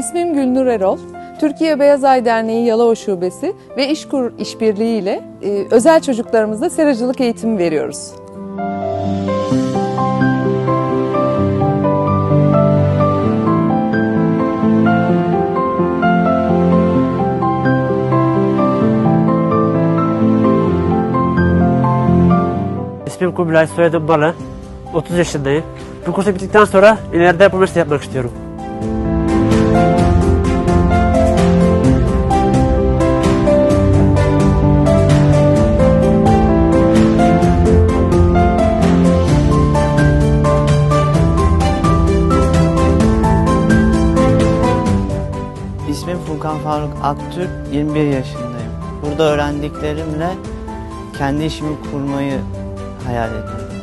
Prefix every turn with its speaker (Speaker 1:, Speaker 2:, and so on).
Speaker 1: İsmim Gülnur Erol. Türkiye Beyaz Ay Derneği Yalova Şubesi ve İşkur İşbirliği ile e, özel çocuklarımıza seracılık eğitimi veriyoruz.
Speaker 2: İsmim Kubilay, soyadım Balı. 30 yaşındayım. Bu kursu bittikten sonra ileride üniversite yapmak istiyorum.
Speaker 3: İsmim Furkan Faruk Aktürk, 21 yaşındayım. Burada öğrendiklerimle kendi işimi kurmayı hayal ediyorum.